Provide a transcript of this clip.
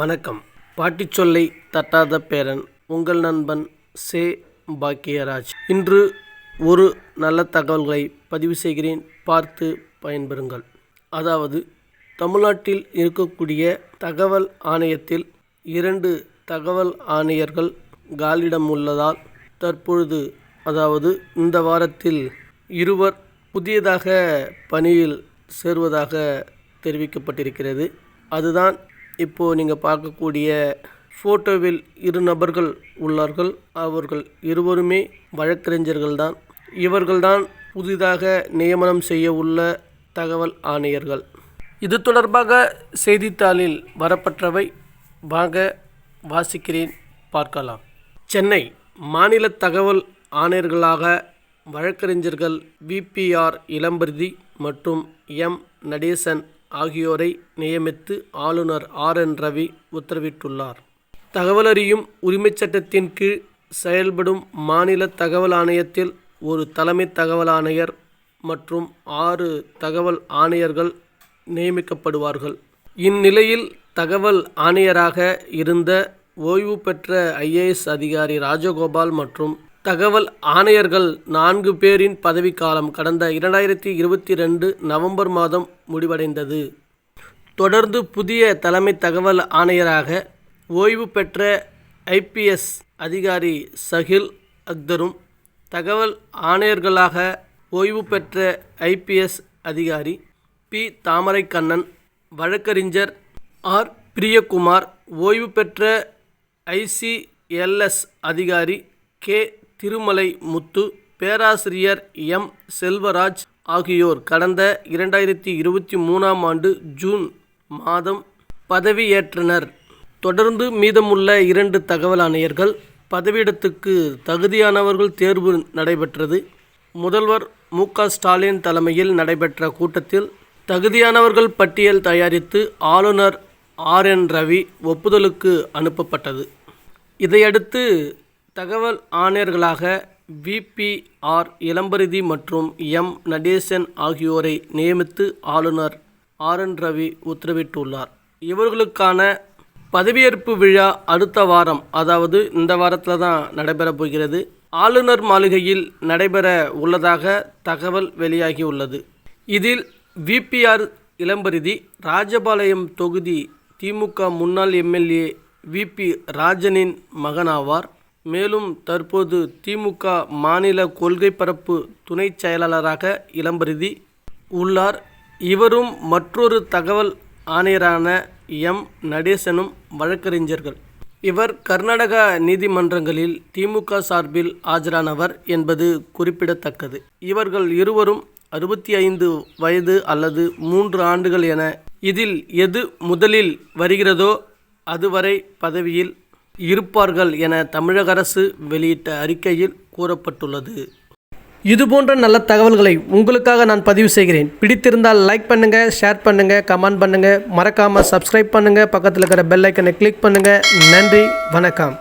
வணக்கம். பாட்டி சொல்லை தட்டாத பேரன் உங்கள் நண்பன் சே. பாக்கியராஜ். இன்று ஒரு நல்ல தகவல்களை பதிவு செய்கிறேன். பார்த்து பயன்பெறுங்கள். அதாவது தமிழ்நாட்டில் இருக்கக்கூடிய தகவல் ஆணையத்தில் இரண்டு தகவல் ஆணையர்கள் காலிடம் உள்ளதால் தற்பொழுது அதாவது இந்த வாரத்தில் இருவர் புதியதாக பணியில் சேருவதாக தெரிவிக்கப்பட்டிருக்கிறது. அதுதான் இப்போது நீங்கள் பார்க்கக்கூடிய ஃபோட்டோவில் இரு நபர்கள் உள்ளார்கள். அவர்கள் இருவருமே வழக்கறிஞர்கள்தான் இவர்கள்தான் புதிதாக நியமனம் செய்ய உள்ள தகவல் ஆணையர்கள். இது தொடர்பாக செய்தித்தாளில் வரப்பட்டவை. வாங்க வாசிக்கிறேன் பார்க்கலாம். சென்னை மாநில தகவல் ஆணையர்களாக வழக்கறிஞர்கள் விபிஆர் இளம்பருதி மற்றும் எம். நடேசன் ஆகியோரை நியமித்து ஆளுநர் ஆர். என். ரவி உத்தரவிட்டுள்ளார். தகவலறியும் உரிமைச் சட்டத்தின் கீழ் செயல்படும் மாநில தகவல் ஆணையத்தில் ஒரு தலைமை தகவல் ஆணையர் மற்றும் ஆறு தகவல் ஆணையர்கள் நியமிக்கப்படுவார்கள். இந்நிலையில் தகவல் ஆணையராக இருந்த ஓய்வு பெற்ற ஐஏஎஸ் அதிகாரி ராஜகோபால் மற்றும் தகவல் ஆணையர்கள் நான்கு பேரின் பதவிக்காலம் கடந்த இரண்டாயிரத்தி இருபத்தி ரெண்டு நவம்பர் மாதம் முடிவடைந்தது. தொடர்ந்து புதிய தலைமை தகவல் ஆணையராக ஓய்வு பெற்ற ஐபிஎஸ் அதிகாரி சஹில் அக்தரும் தகவல் ஆணையர்களாக ஓய்வு பெற்ற ஐபிஎஸ் அதிகாரி பி. தாமரைக்கண்ணன் வழக்கறிஞர் ஆர். பிரியகுமார் ஓய்வு பெற்ற ஐசிஎல்எஸ் அதிகாரி கே. திருமலை முத்து பேராசிரியர் எம். செல்வராஜ் ஆகியோர் கடந்த இரண்டாயிரத்தி இருபத்தி மூணாம் ஆண்டு ஜூன் மாதம் பதவியேற்றனர் தொடர்ந்து மீதமுள்ள இரண்டு தகவல் ஆணையர்கள் பதவியிடத்துக்கு தகுதியானவர்கள் தேர்வு நடைபெற்றது. முதல்வர் மு. க. ஸ்டாலின் தலைமையில் நடைபெற்ற கூட்டத்தில் தகுதியானவர்கள் பட்டியல் தயாரித்து ஆளுநர் ஆர். என். ரவி ஒப்புதலுக்கு அனுப்பப்பட்டது. இதையடுத்து தகவல் ஆணையர்களாக விபிஆர் இளம்பரிதி மற்றும் எம் நடேசன் ஆகியோரை நியமித்து ஆளுநர் ஆர் என் ரவி உத்தரவிட்டுள்ளார். இவர்களுக்கான பதவியேற்பு விழா அடுத்த வாரம் அதாவது இந்த வாரத்தில் தான் நடைபெறப் போகிறது. ஆளுநர் மாளிகையில் நடைபெற உள்ளதாக தகவல் வெளியாகியுள்ளது. இதில் விபிஆர் இளம்பரிதி ராஜபாளையம் தொகுதி திமுக முன்னாள் எம்எல்ஏ விபி ராஜனின் மகனாவார். மேலும் தற்போது திமுக மாநில கொள்கை பரப்பு துணைச் செயலாளராக இளம்பருதி உள்ளார். இவரும் மற்றொரு தகவல் ஆணையரான எம். நடேசனும் வழக்கறிஞர்கள். இவர் கர்நாடக நீதிமன்றங்களில் திமுக சார்பில் ஆஜரானவர் என்பது குறிப்பிடத்தக்கது. இவர்கள் இருவரும் அறுபத்தி ஐந்து வயது அல்லது மூன்று ஆண்டுகள் என இதில் எது முதலில் வருகிறதோ அதுவரை பதவியில் இருப்பார்கள் என தமிழக அரசு வெளியிட்ட அறிக்கையில் கூறப்பட்டுள்ளது. இதுபோன்ற நல்ல தகவல்களை உங்களுக்காக நான் பதிவு செய்கிறேன். பிடித்திருந்தால் லைக் பண்ணுங்கள் ஷேர் பண்ணுங்கள் கமெண்ட் பண்ணுங்கள் மறக்காமல் சப்ஸ்கிரைப் பண்ணுங்கள் பக்கத்தில் இருக்கிற பெல் ஐக்கனை கிளிக் பண்ணுங்கள் நன்றி வணக்கம்.